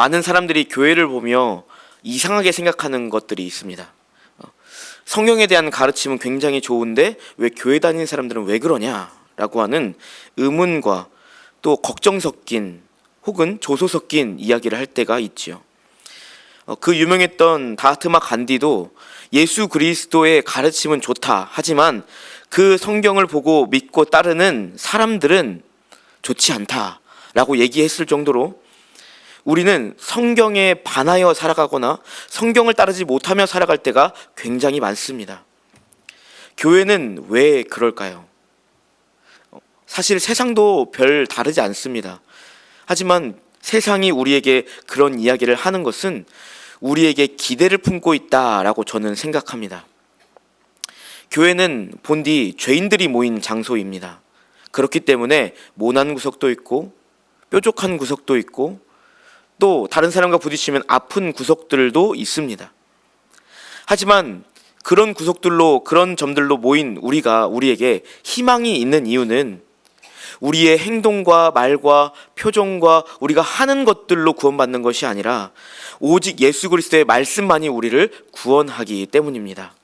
많은 사람들이 교회를 보며 이상하게 생각하는 것들이 있습니다. 어, 성경에 대한 가르침은 굉장히 좋은데 왜 교회 다니는 사람들은 왜 그러냐라고 하는 의문과 또 걱정 섞인 혹은 조소 섞인 이야기를 할 때가 있지요. 어, 그 유명했던 다하트마 간디도 예수 그리스도의 가르침은 좋다. 하지만 그 성경을 보고 믿고 따르는 사람들은 좋지 않다라고 얘기했을 정도로 우리는 성경에 반하여 살아가거나 성경을 따르지 못하며 살아갈 때가 굉장히 많습니다. 교회는 왜 그럴까요? 어, 사실 세상도 별 다르지 않습니다. 하지만 세상이 우리에게 그런 이야기를 하는 것은 우리에게 기대를 품고 있다라고 저는 생각합니다. 교회는 본디 죄인들이 모인 장소입니다. 그렇기 때문에 모난 구석도 있고 뾰족한 구석도 있고 또 다른 사람과 부딪히면 아픈 구석들도 있습니다. 하지만 그런 구석들로 그런 점들로 모인 우리가 우리에게 희망이 있는 이유는 우리의 행동과 말과 표정과 우리가 하는 것들로 구원받는 것이 아니라 오직 예수 그리스도의 말씀만이 우리를 구원하기 때문입니다.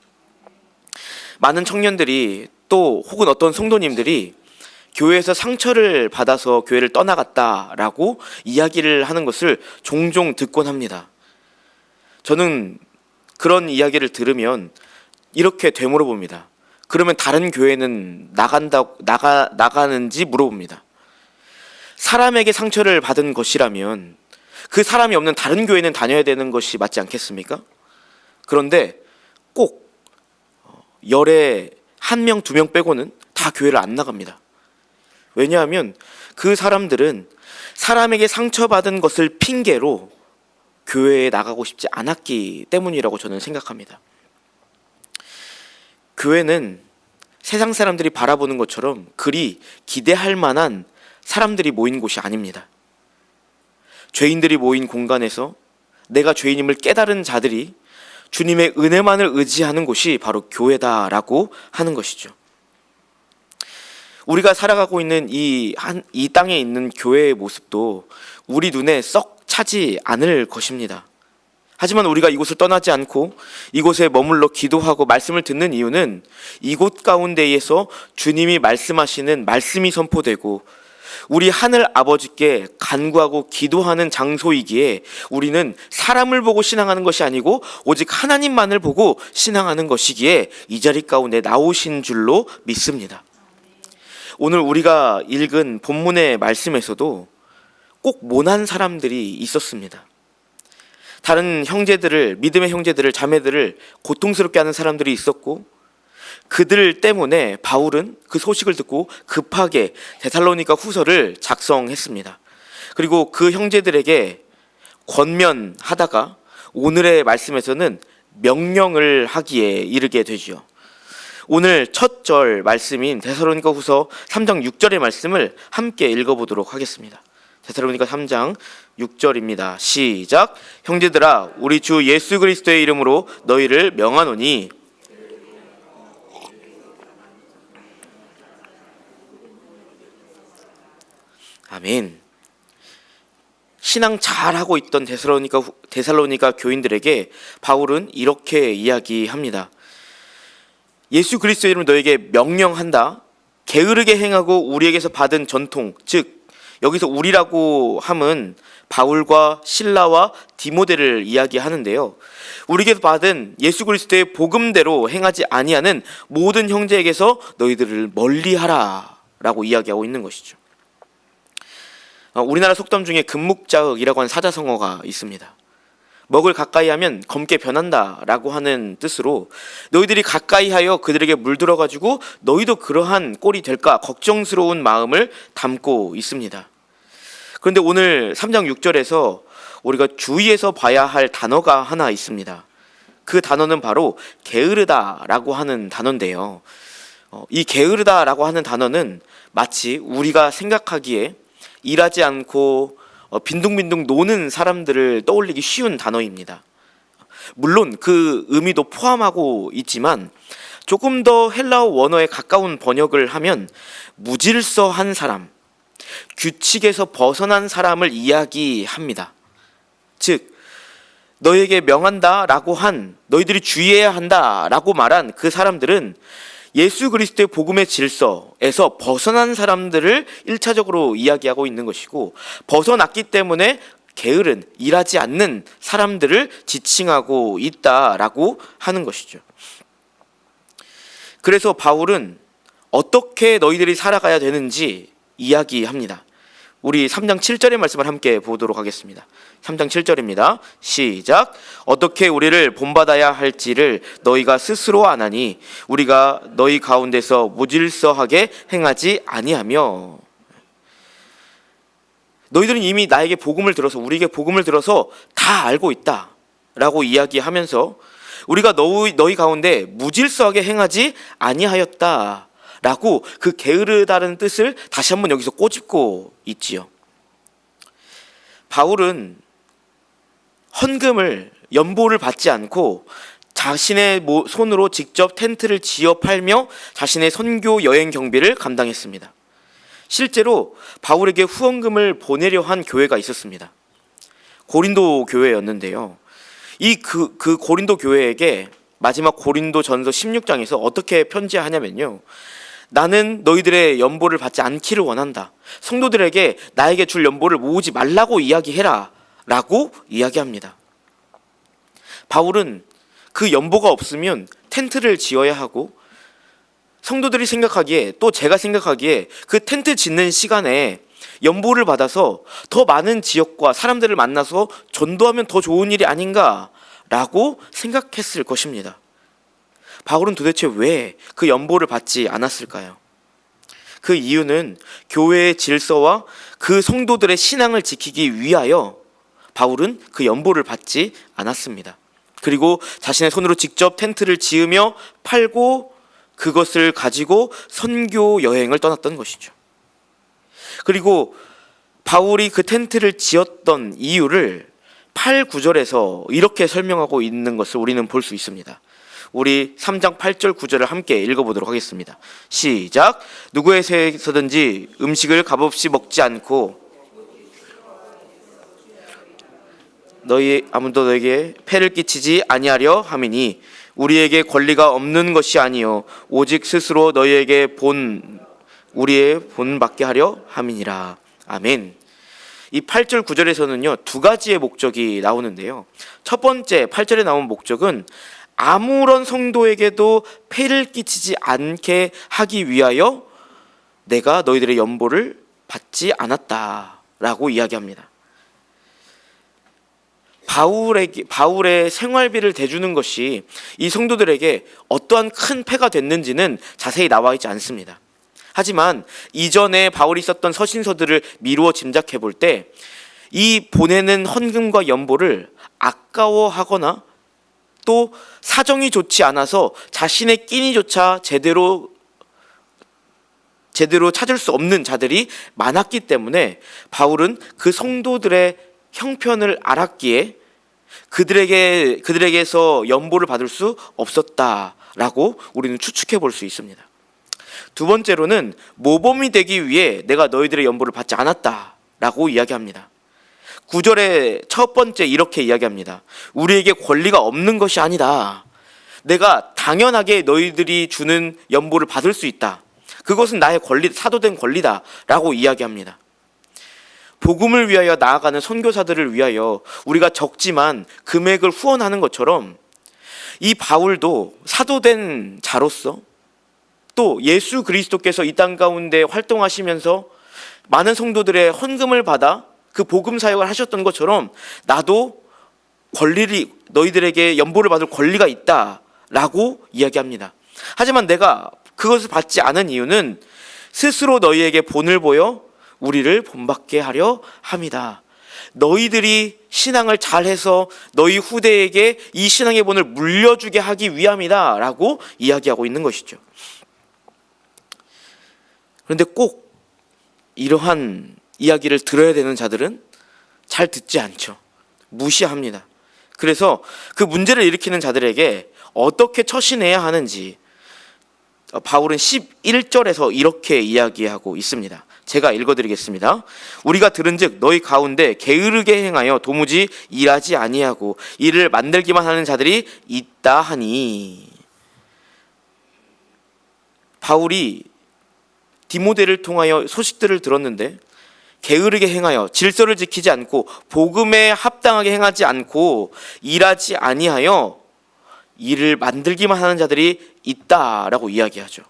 많은 청년들이 또 혹은 어떤 성도님들이 교회에서 상처를 받아서 교회를 떠나갔다라고 이야기를 하는 것을 종종 듣곤 합니다. 저는 그런 이야기를 들으면 이렇게 되물어 봅니다. 그러면 다른 교회는 나간다 나가 나가는지 물어봅니다. 사람에게 상처를 받은 것이라면 그 사람이 없는 다른 교회는 다녀야 되는 것이 맞지 않겠습니까? 그런데 꼭 어, 열에 한 명, 두 명 빼고는 다 교회를 안 나갑니다. 왜냐하면 그 사람들은 사람에게 상처받은 것을 핑계로 교회에 나가고 싶지 않았기 때문이라고 저는 생각합니다. 교회는 세상 사람들이 바라보는 것처럼 그리 기대할 만한 사람들이 모인 곳이 아닙니다. 죄인들이 모인 공간에서 내가 죄인임을 깨달은 자들이 주님의 은혜만을 의지하는 곳이 바로 교회다라고 하는 것이죠. 우리가 살아가고 있는 이 한 이 땅에 있는 교회의 모습도 우리 눈에 썩 차지 않을 것입니다. 하지만 우리가 이곳을 떠나지 않고 이곳에 머물러 기도하고 말씀을 듣는 이유는 이곳 가운데에서 주님이 말씀하시는 말씀이 선포되고 우리 하늘 아버지께 간구하고 기도하는 장소이기에 우리는 사람을 보고 신앙하는 것이 아니고 오직 하나님만을 보고 신앙하는 것이기에 이 자리 가운데 나오신 줄로 믿습니다. 오늘 우리가 읽은 본문의 말씀에서도 꼭 모난 사람들이 있었습니다. 다른 형제들을 믿음의 형제들을 자매들을 고통스럽게 하는 사람들이 있었고 그들 때문에 바울은 그 소식을 듣고 급하게 데살로니가 후서를 작성했습니다. 그리고 그 형제들에게 권면하다가 오늘의 말씀에서는 명령을 하기에 이르게 되지요. 오늘 첫 절 말씀인 데살로니가 후서 3장 6절의 말씀을 함께 읽어보도록 하겠습니다. 데살로니가 3장 6절입니다. 시작. 형제들아, 우리 주 예수 그리스도의 이름으로 너희를 명하노니 아멘. 신앙 잘하고 있던 데살로니가 후- 데살로니가 교인들에게 바울은 이렇게 이야기합니다. 예수 그리스도의 이름 너에게 명령한다. 게으르게 행하고 우리에게서 받은 전통, 즉 여기서 우리라고 함은 바울과 신라와 디모데를 이야기하는데요. 우리에게서 받은 예수 그리스도의 복음대로 행하지 아니하는 모든 형제에게서 너희들을 멀리하라라고 이야기하고 있는 것이죠. 어, 우리나라 속담 중에 금묵자흑이라고 하는 사자성어가 있습니다. 먹을 가까이 하면 검게 변한다 라고 하는 뜻으로 너희들이 가까이 하여 그들에게 물들어 가지고 너희도 그러한 꼴이 될까 걱정스러운 마음을 담고 있습니다. 그런데 오늘 3장 6절에서 우리가 주의해서 봐야 할 단어가 하나 있습니다. 그 단어는 바로 게으르다 라고 하는 단어인데요. 어, 이 게으르다 라고 하는 단어는 마치 우리가 생각하기에 일하지 않고 어, 빈둥빈둥 노는 사람들을 떠올리기 쉬운 단어입니다. 물론 그 의미도 포함하고 있지만 조금 더 헬라어 원어에 가까운 번역을 하면 무질서한 사람, 규칙에서 벗어난 사람을 이야기합니다. 즉 너에게 명한다 라고 한 너희들이 주의해야 한다 라고 말한 그 사람들은 예수 그리스도의 복음의 질서에서 벗어난 사람들을 일차적으로 이야기하고 있는 것이고 벗어났기 때문에 게으른 일하지 않는 사람들을 지칭하고 있다라고 하는 것이죠. 그래서 바울은 어떻게 너희들이 살아가야 되는지 이야기합니다. 우리 3장 7절의 말씀을 함께 보도록 하겠습니다. 3장 7절입니다. 시작. 어떻게 우리를 본받아야 할지를 너희가 스스로 아나니 우리가 너희 가운데서 무질서하게 행하지 아니하며 너희들은 이미 나에게 복음을 들어서 우리에게 복음을 들어서 다 알고 있다 라고 이야기하면서 우리가 너희 너희 가운데 무질서하게 행하지 아니하였다 라고 그 게으르다는 뜻을 다시 한번 여기서 꼬집고 있지요. 바울은 헌금을 연보를 받지 않고 자신의 모- 손으로 직접 텐트를 지어 팔며 자신의 선교 여행 경비를 감당했습니다. 실제로 바울에게 후원금을 보내려 한 교회가 있었습니다. 고린도 교회였는데요. 이그 그 고린도 교회에게 마지막 고린도 전서 16장에서 어떻게 편지하냐면요. 나는 너희들의 연보를 받지 않기를 원한다. 성도들에게 나에게 줄 연보를 모으지 말라고 이야기해라. 라고 이야기합니다. 바울은 그 연보가 없으면 텐트를 지어야 하고 성도들이 생각하기에 또 제가 생각하기에 그 텐트 짓는 시간에 연보를 받아서 더 많은 지역과 사람들을 만나서 전도하면 더 좋은 일이 아닌가라고 생각했을 것입니다. 바울은 도대체 왜 그 연보를 받지 않았을까요? 그 이유는 교회의 질서와 그 성도들의 신앙을 지키기 위하여 바울은 그 연보를 받지 않았습니다. 그리고 자신의 손으로 직접 텐트를 지으며 팔고 그것을 가지고 선교 여행을 떠났던 것이죠. 그리고 바울이 그 텐트를 지었던 이유를 8, 9절에서 이렇게 설명하고 있는 것을 우리는 볼 수 있습니다. 우리 3장 8절 9절을 함께 읽어보도록 하겠습니다. 시작. 누구에게서든지 음식을 값없이 먹지 않고 너희 아무도 너에게 폐를 끼치지 아니하려 함이니 우리에게 권리가 없는 것이 아니요 오직 스스로 너희에게 본 우리의 본 받게 하려 함이니라. 아멘. 이 8절 9절에서는요. 두 가지의 목적이 나오는데요. 첫 번째 8절에 나온 목적은 아무런 성도에게도 폐를 끼치지 않게 하기 위하여 내가 너희들의 연보를 받지 않았다 라고 이야기합니다. 바울에게 바울의 생활비를 대주는 것이 이 성도들에게 어떠한 큰 폐가 됐는지는 자세히 나와 있지 않습니다. 하지만 이전에 바울이 썼던 서신서들을 미루어 짐작해 볼 때 이 보내는 헌금과 연보를 아까워하거나 또 사정이 좋지 않아서 자신의 끼니조차 제대로 제대로 찾을 수 없는 자들이 많았기 때문에 바울은 그 성도들의 형편을 알았기에 그들에게 그들에게서 연보를 받을 수 없었다라고 우리는 추측해 볼 수 있습니다. 두 번째로는 모범이 되기 위해 내가 너희들의 연보를 받지 않았다라고 이야기합니다. 구절의 첫 번째 이렇게 이야기합니다. 우리에게 권리가 없는 것이 아니다. 내가 당연하게 너희들이 주는 연보를 받을 수 있다. 그것은 나의 권리, 사도된 권리다 라고 이야기합니다. 복음을 위하여 나아가는 선교사들을 위하여 우리가 적지만 금액을 후원하는 것처럼 이 바울도 사도된 자로서 또 예수 그리스도께서 이 땅 가운데 활동하시면서 많은 성도들의 헌금을 받아 그 복음 사역을 하셨던 것처럼 나도 권리를 너희들에게 연보를 받을 권리가 있다라고 이야기합니다. 하지만 내가 그것을 받지 않은 이유는 스스로 너희에게 본을 보여 우리를 본받게 하려 함이다. 너희들이 신앙을 잘해서 너희 후대에게 이 신앙의 본을 물려주게 하기 위함이다 라고 이야기하고 있는 것이죠. 그런데 꼭 이러한 이야기를 들어야 되는 자들은 잘 듣지 않죠. 무시합니다. 그래서 그 문제를 일으키는 자들에게 어떻게 처신해야 하는지 바울은 11절에서 이렇게 이야기하고 있습니다. 제가 읽어드리겠습니다. 우리가 들은즉 너희 가운데 게으르게 행하여 도무지 일하지 아니하고 이를 만들기만 하는 자들이 있다 하니 바울이 디모데를 통하여 소식들을 들었는데 게으르게 행하여 질서를 지키지 않고 복음에 합당하게 행하지 않고 일하지 아니하여 일을 만들기만 하는 자들이 있다라고 이야기하죠.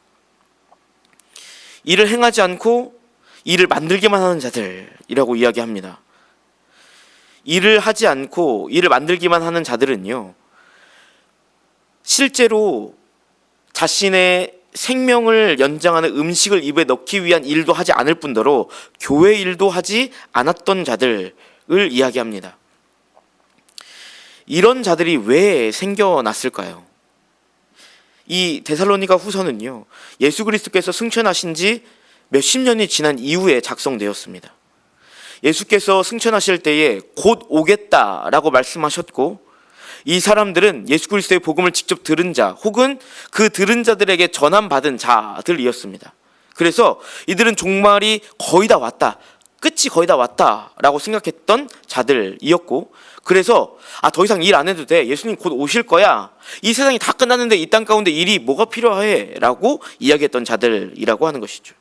일을 행하지 않고 일을 만들기만 하는 자들이라고 이야기합니다. 일을 하지 않고 일을 만들기만 하는 자들은요. 실제로 자신의 생명을 연장하는 음식을 입에 넣기 위한 일도 하지 않을 뿐더러 교회 일도 하지 않았던 자들을 이야기합니다. 이런 자들이 왜 생겨났을까요? 이 데살로니가 후서는요. 예수 그리스도께서 승천하신 지 몇십 년이 지난 이후에 작성되었습니다. 예수께서 승천하실 때에 곧 오겠다라고 말씀하셨고 이 사람들은 예수 그리스도의 복음을 직접 들은 자 혹은 그 들은 자들에게 전함받은 자들이었습니다. 그래서 이들은 종말이 거의 다 왔다. 끝이 거의 다 왔다라고 생각했던 자들이었고 그래서 아 더 이상 일 안 해도 돼 예수님 곧 오실 거야 이 세상이 다 끝났는데 이 땅 가운데 일이 뭐가 필요해라고 이야기했던 자들이라고 하는 것이죠.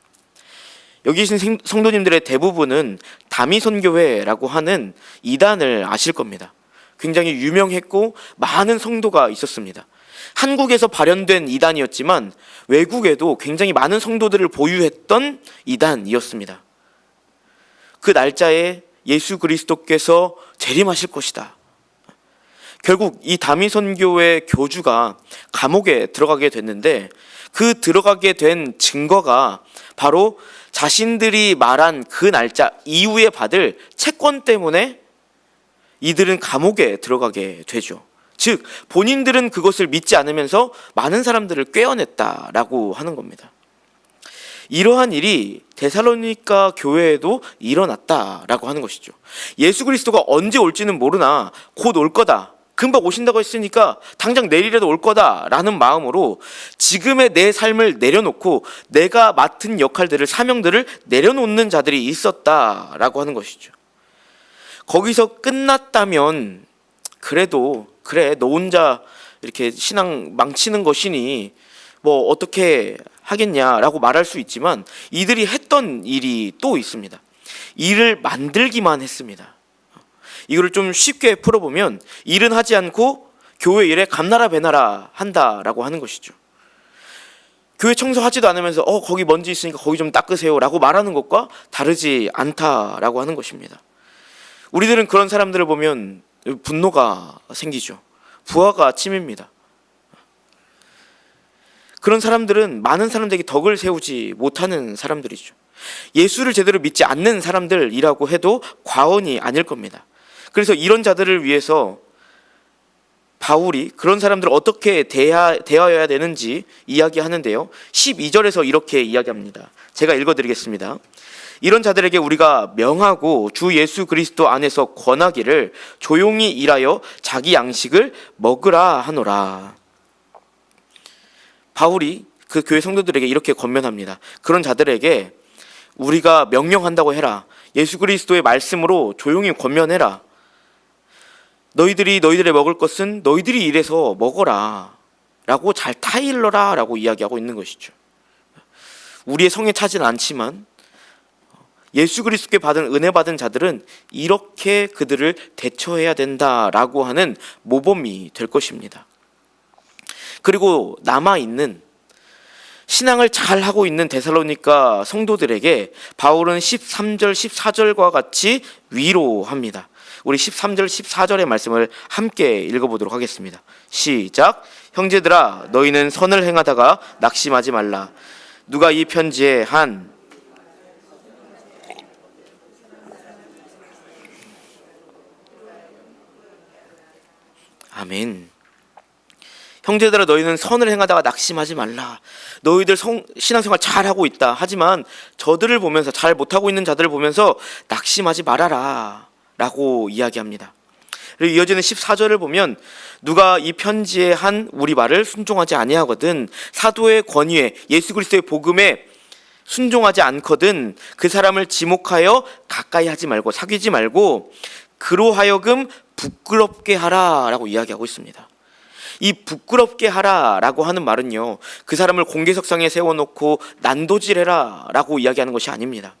여기 계신 생- 성도님들의 대부분은 다미선교회라고 하는 이단을 아실 겁니다. 굉장히 유명했고 많은 성도가 있었습니다. 한국에서 발현된 이단이었지만 외국에도 굉장히 많은 성도들을 보유했던 이단이었습니다. 그 날짜에 예수 그리스도께서 재림하실 것이다. 결국 이 다미선교회 교주가 감옥에 들어가게 됐는데 그 들어가게 된 증거가 바로 자신들이 말한 그 날짜 이후에 받을 채권 때문에 이들은 감옥에 들어가게 되죠. 즉 본인들은 그것을 믿지 않으면서 많은 사람들을 꿰어냈다라고 하는 겁니다. 이러한 일이 데살로니가 교회에도 일어났다라고 하는 것이죠. 예수 그리스도가 언제 올지는 모르나 곧 올 거다. 금방 오신다고 했으니까 당장 내일이라도 올 거다라는 마음으로 지금의 내 삶을 내려놓고 내가 맡은 역할들을 사명들을 내려놓는 자들이 있었다라고 하는 것이죠. 거기서 끝났다면 그래도 그래 너 혼자 이렇게 신앙 망치는 것이니 뭐 어떻게 하겠냐라고 말할 수 있지만 이들이 했던 일이 또 있습니다. 일을 만들기만 했습니다. 이거를 좀 쉽게 풀어보면 일은 하지 않고 교회 일에 감나라 배나라 한다라고 하는 것이죠. 교회 청소하지도 않으면서 어 거기 먼지 있으니까 거기 좀 닦으세요라고 말하는 것과 다르지 않다라고 하는 것입니다. 우리들은 그런 사람들을 보면 분노가 생기죠. 부하가 침입니다. 그런 사람들은 많은 사람들에게 덕을 세우지 못하는 사람들이죠. 예수를 제대로 믿지 않는 사람들이라고 해도 과언이 아닐 겁니다. 그래서 이런 자들을 위해서 바울이 그런 사람들을 어떻게 대하, 대하여야 되는지 이야기하는데요. 12절에서 이렇게 이야기합니다. 제가 읽어드리겠습니다. 이런 자들에게 우리가 명하고 주 예수 그리스도 안에서 권하기를 조용히 일하여 자기 양식을 먹으라 하노라. 바울이 그 교회 성도들에게 이렇게 권면합니다. 그런 자들에게 우리가 명령한다고 해라. 예수 그리스도의 말씀으로 조용히 권면해라. 너희들이 너희들의 먹을 것은 너희들이 일해서 먹어라. 라고 잘 타일러라. 라고 이야기하고 있는 것이죠. 우리의 성에 차진 않지만 예수 그리스도께 받은 은혜 받은 자들은 이렇게 그들을 대처해야 된다라고 하는 모범이 될 것입니다. 그리고 남아 있는 신앙을 잘 하고 있는 데살로니가 성도들에게 바울은 13절 14절과 같이 위로합니다. 우리 13절 14절의 말씀을 함께 읽어보도록 하겠습니다. 시작. 형제들아 너희는 선을 행하다가 낙심하지 말라. 누가 이 편지에 한 아멘. 형제들아 너희는 선을 행하다가 낙심하지 말라. 너희들 성, 신앙생활 잘하고 있다. 하지만 저들을 보면서 잘 못하고 있는 자들을 보면서 낙심하지 말아라. 라고 이야기합니다. 그리고 이어지는 14절을 보면 누가 이 편지에 한 우리 말을 순종하지 아니하거든 사도의 권위에 예수 그리스도의 복음에 순종하지 않거든 그 사람을 지목하여 가까이 하지 말고 사귀지 말고 그로 하여금 부끄럽게 하라라고 이야기하고 있습니다. 이 부끄럽게 하라라고 하는 말은요. 그 사람을 공개석상에 세워 놓고 난도질해라라고 이야기하는 것이 아닙니다.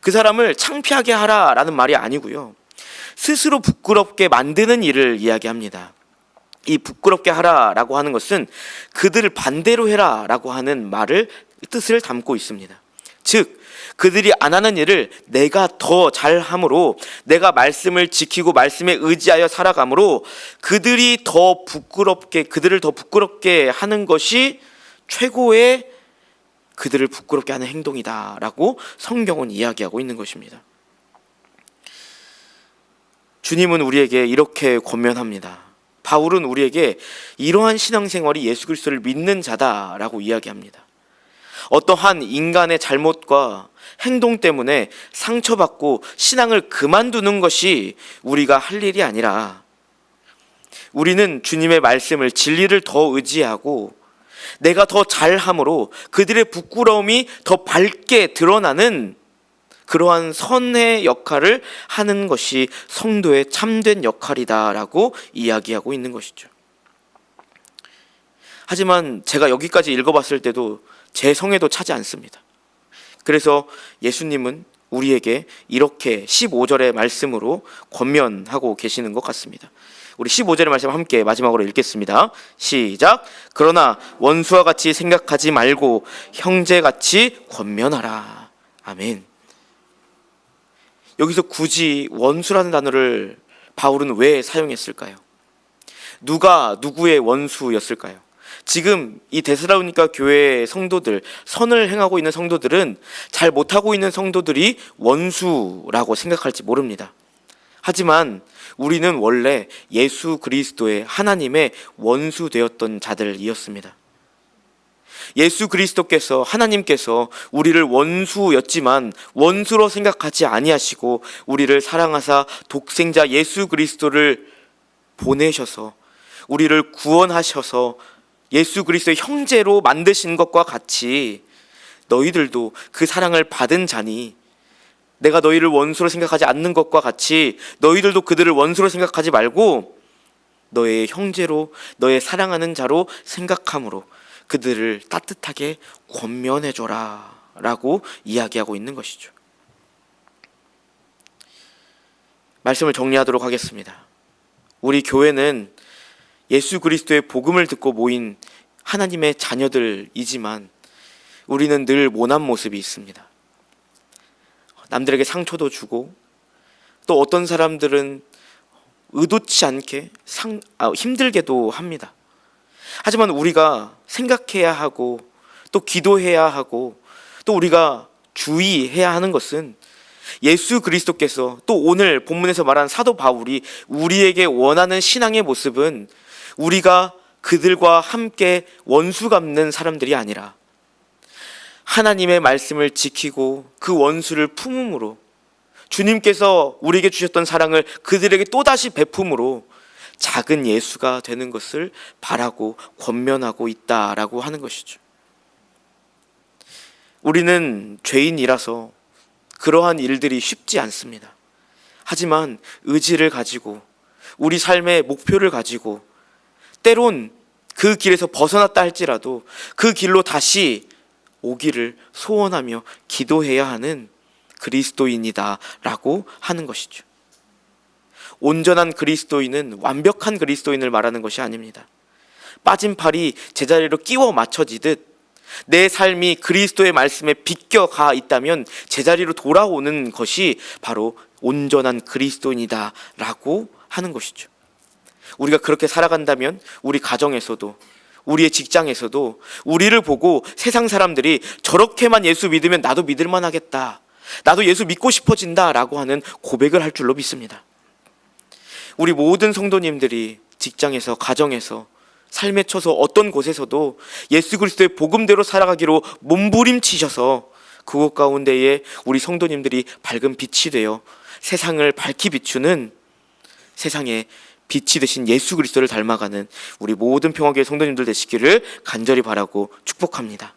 그 사람을 창피하게 하라라는 말이 아니고요. 스스로 부끄럽게 만드는 일을 이야기합니다. 이 부끄럽게 하라라고 하는 것은 그들을 반대로 해라라고 하는 말을 뜻을 담고 있습니다. 즉 그들이 안 하는 일을 내가 더 잘함으로 내가 말씀을 지키고 말씀에 의지하여 살아감으로 그들이 더 부끄럽게 그들을 더 부끄럽게 하는 것이 최고의 그들을 부끄럽게 하는 행동이다라고 성경은 이야기하고 있는 것입니다. 주님은 우리에게 이렇게 권면합니다. 바울은 우리에게 이러한 신앙생활이 예수 그리스도를 믿는 자다라고 이야기합니다. 어떠한 인간의 잘못과 행동 때문에 상처받고 신앙을 그만두는 것이 우리가 할 일이 아니라 우리는 주님의 말씀을 진리를 더 의지하고 내가 더 잘함으로 그들의 부끄러움이 더 밝게 드러나는 그러한 선의 역할을 하는 것이 성도의 참된 역할이다라고 이야기하고 있는 것이죠. 하지만 제가 여기까지 읽어봤을 때도 제 성에도 차지 않습니다. 그래서 예수님은 우리에게 이렇게 15절의 말씀으로 권면하고 계시는 것 같습니다. 우리 15절의 말씀 함께 마지막으로 읽겠습니다. 시작. 그러나 원수와 같이 생각하지 말고 형제같이 권면하라. 아멘. 여기서 굳이 원수라는 단어를 바울은 왜 사용했을까요? 누가 누구의 원수였을까요? 지금 이 데스라우니까 교회의 성도들, 선을 행하고 있는 성도들은 잘 못하고 있는 성도들이 원수라고 생각할지 모릅니다. 하지만 우리는 원래 예수 그리스도의 하나님의 원수 되었던 자들이었습니다. 예수 그리스도께서 하나님께서 우리를 원수였지만 원수로 생각하지 아니하시고 우리를 사랑하사 독생자 예수 그리스도를 보내셔서 우리를 구원하셔서 예수 그리스도의 형제로 만드신 것과 같이 너희들도 그 사랑을 받은 자니 내가 너희를 원수로 생각하지 않는 것과 같이 너희들도 그들을 원수로 생각하지 말고 너의 형제로 너의 사랑하는 자로 생각함으로 그들을 따뜻하게 권면해 줘라라고 이야기하고 있는 것이죠. 말씀을 정리하도록 하겠습니다. 우리 교회는 예수 그리스도의 복음을 듣고 모인 하나님의 자녀들이지만 우리는 늘 모난 모습이 있습니다. 남들에게 상처도 주고 또 어떤 사람들은 의도치 않게 상, 아, 힘들게도 합니다. 하지만 우리가 생각해야 하고 또 기도해야 하고 또 우리가 주의해야 하는 것은 예수 그리스도께서 또 오늘 본문에서 말한 사도 바울이 우리에게 원하는 신앙의 모습은 우리가 그들과 함께 원수 갚는 사람들이 아니라 하나님의 말씀을 지키고 그 원수를 품음으로 주님께서 우리에게 주셨던 사랑을 그들에게 또다시 베품으로 작은 예수가 되는 것을 바라고 권면하고 있다라고 하는 것이죠. 우리는 죄인이라서 그러한 일들이 쉽지 않습니다. 하지만 의지를 가지고 우리 삶의 목표를 가지고 때론 그 길에서 벗어났다 할지라도 그 길로 다시 오기를 소원하며 기도해야 하는 그리스도인이다라고 하는 것이죠. 온전한 그리스도인은 완벽한 그리스도인을 말하는 것이 아닙니다. 빠진 팔이 제자리로 끼워 맞춰지듯 내 삶이 그리스도의 말씀에 비껴가 있다면 제자리로 돌아오는 것이 바로 온전한 그리스도인이다라고 하는 것이죠. 우리가 그렇게 살아간다면 우리 가정에서도 우리의 직장에서도 우리를 보고 세상 사람들이 저렇게만 예수 믿으면 나도 믿을만 하겠다. 나도 예수 믿고 싶어진다 라고 하는 고백을 할 줄로 믿습니다. 우리 모든 성도님들이 직장에서 가정에서 삶에 쳐서 어떤 곳에서도 예수 그리스도의 복음대로 살아가기로 몸부림치셔서 그곳 가운데에 우리 성도님들이 밝은 빛이 되어 세상을 밝히 비추는 세상에 빛이 되신 예수 그리스도를 닮아가는 우리 모든 평화교회 성도님들 되시기를 간절히 바라고 축복합니다.